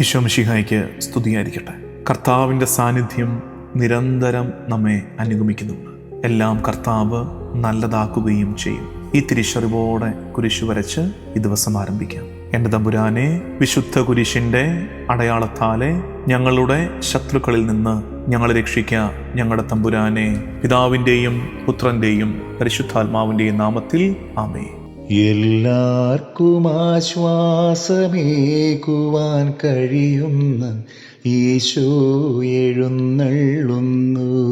ഈശോമിഷിഹായ്ക്ക് സ്തുതിയായിരിക്കട്ടെ. കർത്താവിന്റെ സാന്നിധ്യം നിരന്തരം നമ്മെ അനുഗമിക്കുന്നുണ്ട് എല്ലാം കർത്താവ് നല്ലതാക്കുകയും ചെയ്യും. ഈ തിരിച്ചറിവോടെ കുരിശു വരച്ച് ഈ ദിവസം ആരംഭിക്കാം. എന്റെ തമ്പുരാനെ വിശുദ്ധ കുരിശിന്റെ അടയാളത്താലെ ഞങ്ങളുടെ ശത്രുക്കളിൽ നിന്ന് ഞങ്ങളെ രക്ഷിക്കുക ഞങ്ങളുടെ തമ്പുരാനെ പിതാവിന്റെയും പുത്രന്റെയും പരിശുദ്ധാത്മാവിന്റെയും നാമത്തിൽ ആമേ എല്ലാവർക്കും ആശ്വാസമേകുവാൻ കഴിയുന്ന ഈശോ എഴുന്നള്ളുന്നു.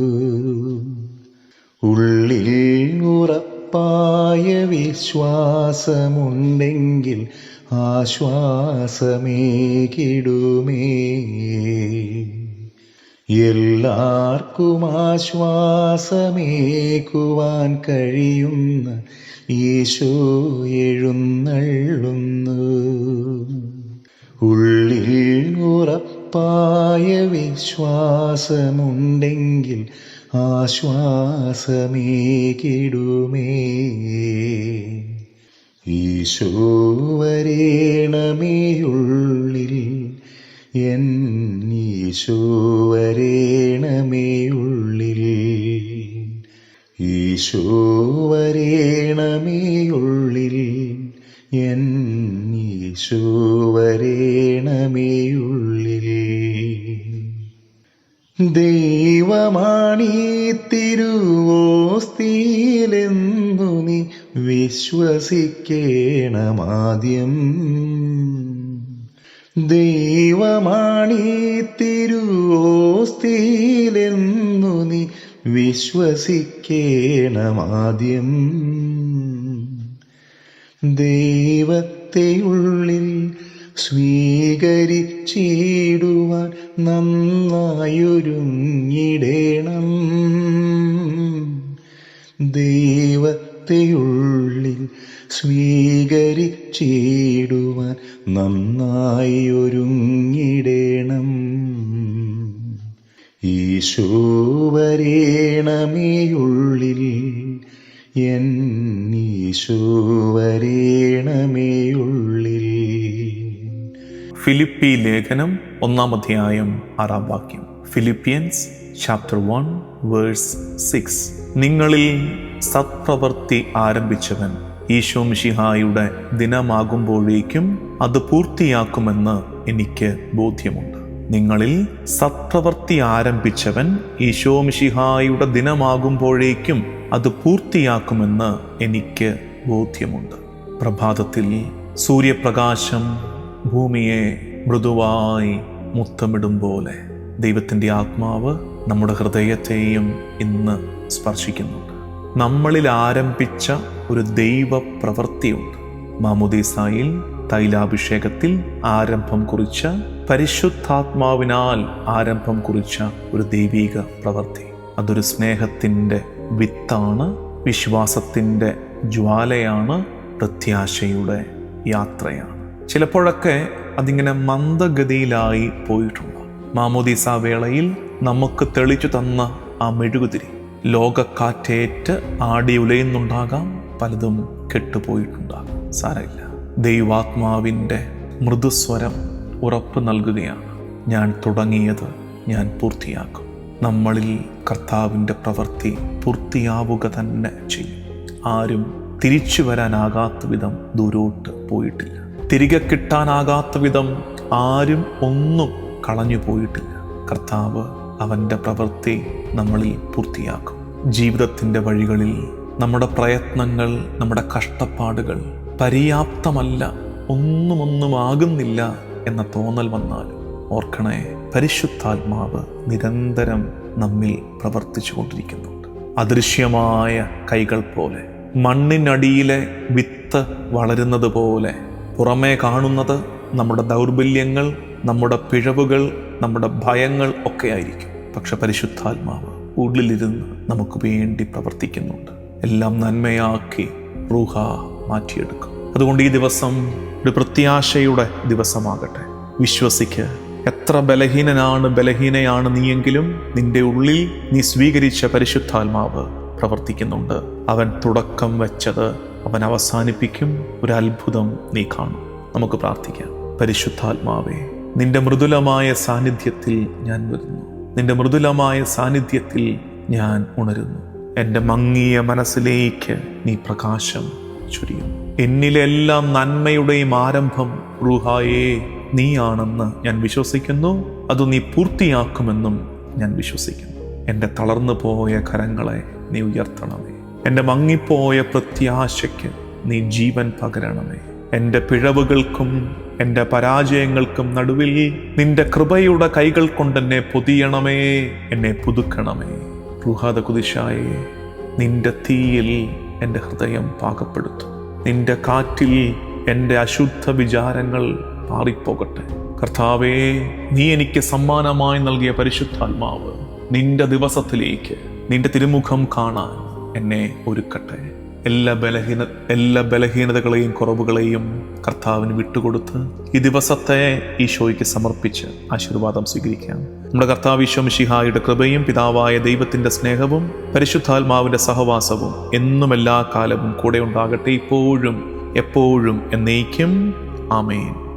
ഉള്ളിൽ ഉറപ്പായ വിശ്വാസമുണ്ടെങ്കിൽ ആശ്വാസമേകിടുമേ. എല്ലാവർക്കും ആശ്വാസമേക്കുവാൻ കഴിയുന്ന യേശു എഴുന്നള്ളുന്നു. ഉള്ളിൽ ഉറപ്പായ വിശ്വാസമുണ്ടെങ്കിൽ ആശ്വാസമേ കിടുമേ ഈശോ വരേണമേ ഉള്ളിൽ എൻ ഈശോ വരേണമേ ഉള്ളിൽ ഈശോ വരേണമേ ഉള്ളിൽ എൻ ഈശോ വരേണമേ ഉള്ളിൽ ദൈവമാണീ തിരുവോസ്തിയിലെന്നു നീ വിശ്വസിക്കേണമാദ്യം. ദൈവമാണീ തിരുവോസ്തിയിലെന്നു നീ വിശ്വസിക്കേണമാദ്യം. ദൈവത്തെയുള്ളിൽ സ്വീകരിച്ചിടുവാൻ നന്നായൊരുങ്ങിടേണം. ദൈവത്തെ ഉള്ളിൽ സ്വീകരിച്ചിടുവാൻ നന്നായി ഒരുങ്ങിടേണം. ഈശോവരേണമേയുള്ളിൽ എൻ ഈശോവരേണമേയുള്ളിൽ ഫിലിപ്പി ലേഖനം ഒന്നാം അധ്യായം ആറാം വാക്യം. Philippians chapter one verse six നിങ്ങളിൽ സത്പ്രവൃത്തി ആരംഭിച്ചവൻ ഈശോ മിഷിഹായുടെ ദിനമാകുമ്പോഴേക്കും അത് പൂർത്തിയാക്കുമെന്ന് എനിക്ക് ബോധ്യമുണ്ട്. നിങ്ങളിൽ സത്പ്രവൃത്തി ആരംഭിച്ചവൻ ഈശോ മിഷിഹായുടെ ദിനമാകുമ്പോഴേക്കും അത് പൂർത്തിയാക്കുമെന്ന് എനിക്ക് ബോധ്യമുണ്ട്. പ്രഭാതത്തിൽ സൂര്യപ്രകാശം ഭൂമിയെ മൃദുവായി മുത്തമിടും പോലെ ദൈവത്തിന്റെ ആത്മാവ് നമ്മുടെ ഹൃദയത്തെയും ഇന്ന് സ്പർശിക്കുന്നുണ്ട്. നമ്മളിൽ ആരംഭിച്ച ഒരു ദൈവ പ്രവൃത്തിയുണ്ട് മാമുദീസായിൽ തൈലാഭിഷേകത്തിൽ ആരംഭം കുറിച്ച പരിശുദ്ധാത്മാവിനാൽ ആരംഭം കുറിച്ച ഒരു ദൈവീക പ്രവൃത്തി. അതൊരു സ്നേഹത്തിന്റെ വിത്താണ് വിശ്വാസത്തിന്റെ ജ്വാലയാണ് പ്രത്യാശയുടെ യാത്രയാണ്. ചിലപ്പോഴൊക്കെ അതിങ്ങനെ മന്ദഗതിയിലായി പോയിട്ടുണ്ട്. മാമോദീസ വേളയിൽ നമുക്ക് തെളിച്ചു തന്ന ആ മെഴുകുതിരി ലോകക്കാറ്റേറ്റ് ആടി ഉലയുന്നുണ്ടാകാം. പലതും കെട്ടുപോയിട്ടുണ്ടാകും. സാരമില്ല. ദൈവാത്മാവിന്റെ മൃദുസ്വരം ഉറപ്പ് നൽകുകയാണ്. ഞാൻ തുടങ്ങിയത് ഞാൻ പൂർത്തിയാക്കും. നമ്മളിൽ കർത്താവിന്റെ പ്രവൃത്തി പൂർത്തിയാവുക തന്നെ ചെയ്യും. ആരും തിരിച്ചു വരാനാകാത്ത വിധം ദൂരോട്ട് പോയിട്ടില്ല. തിരികെ കിട്ടാനാകാത്ത വിധം ആരും ഒന്നും കളഞ്ഞു പോയിട്ടില്ല. കർത്താവ് അവന്റെ പ്രവൃത്തി നമ്മളിൽ പൂർത്തിയാക്കും. ജീവിതത്തിന്റെ വഴികളിൽ നമ്മുടെ പ്രയത്നങ്ങൾ നമ്മുടെ കഷ്ടപ്പാടുകൾ പര്യാപ്തമല്ല ഒന്നുമൊന്നും ഒന്നും ആകുന്നില്ല എന്ന തോന്നൽ വന്നാൽ ഓർക്കണേ പരിശുദ്ധാത്മാവ് നിരന്തരം നമ്മിൽ പ്രവർത്തിച്ചു കൊണ്ടിരിക്കുന്നുണ്ട് അദൃശ്യമായ കൈകൾ പോലെ മണ്ണിനടിയിലെ വിത്ത് വളരുന്നത് പോലെ പുറമേ കാണുന്നത് നമ്മുടെ ദൗർബല്യങ്ങൾ നമ്മുടെ പിഴവുകൾ നമ്മുടെ ഭയങ്ങൾ ഒക്കെ ആയിരിക്കും. പക്ഷെ പരിശുദ്ധാത്മാവ് ഉള്ളിലിരുന്ന് നമുക്ക് വേണ്ടി പ്രവർത്തിക്കുന്നുണ്ട്. എല്ലാം നന്മയാക്കി റൂഹ മാറ്റിയെടുക്കും. അതുകൊണ്ട് ഈ ദിവസം ഒരു പ്രത്യാശയുടെ ദിവസമാകട്ടെ. വിശ്വസിക്ക് എത്ര ബലഹീനനാണ് ബലഹീനയാണ് നീയെങ്കിലും നിന്റെ ഉള്ളിൽ നീ സ്വീകരിച്ച പരിശുദ്ധാത്മാവ് പ്രവർത്തിക്കുന്നുണ്ട്. അവൻ തുടക്കം വെച്ചത് അവൻ അവസാനിപ്പിക്കും ഒരു അത്ഭുതം നീ കാണും. നമുക്ക് പ്രാർത്ഥിക്കാം. പരിശുദ്ധാത്മാവേ നിന്റെ മൃദുലമായ സാന്നിധ്യത്തിൽ ഞാൻ വരുന്നു. നിന്റെ മൃദുലമായ സാന്നിധ്യത്തിൽ ഞാൻ ഉണരുന്നു. എന്റെ മങ്ങിയ മനസ്സിലേക്ക് നീ പ്രകാശം ചുരിയും. എന്നിലെല്ലാം നന്മയുടെയും ആരംഭം റൂഹായേ നീയാണെന്ന് ഞാൻ വിശ്വസിക്കുന്നു. അത് നീ പൂർത്തിയാക്കുമെന്നും ഞാൻ വിശ്വസിക്കുന്നു. എന്റെ തളർന്നു പോയ കരങ്ങളെ നീ ഉയർത്തണമേ. എന്റെ മങ്ങിപ്പോയ പ്രത്യാശയ്ക്ക് നീ ജീവൻ പകരണമേ. എന്റെ പിഴവുകൾക്കും എന്റെ പരാജയങ്ങൾക്കും നടുവിൽ നിന്റെ കൃപയുടെ കൈകൾ കൊണ്ടെന്നെ പൊതിയണമേ എന്നെ പുതുക്കണമേ. റുഹാദ കുതിശായെ നിന്റെ തീയിൽ എന്റെ ഹൃദയം പാകപ്പെടുത്തും. നിന്റെ കാറ്റിൽ എന്റെ അശുദ്ധ വിചാരങ്ങൾ പാറിപ്പോകട്ടെ കർത്താവേ നീ എനിക്ക് സമ്മാനമായി നൽകിയ പരിശുദ്ധാത്മാവ് നിന്റെ ദിവസത്തിലേക്ക് നിന്റെ തിരുമുഖം കാണാൻ എന്നെ ഒരുക്കട്ടെ. എല്ലാ ബലഹീന എല്ലാ ബലഹീനതകളെയും കുറവുകളെയും കർത്താവിന് വിട്ടുകൊടുത്ത് ഈ ദിവസത്തെ ഈശോയ്ക്ക് സമർപ്പിച്ച് ആശീർവാദം സ്വീകരിക്കാം. നമ്മുടെ കർത്താവ് ഈശോ മിശിഹായുടെ കൃപയും പിതാവായ ദൈവത്തിന്റെ സ്നേഹവും പരിശുദ്ധാത്മാവിന്റെ സഹവാസവും എന്നും എല്ലാ കാലവും കൂടെ ഉണ്ടാകട്ടെ ഇപ്പോഴും എപ്പോഴും എന്നേക്കും. ആമേൻ.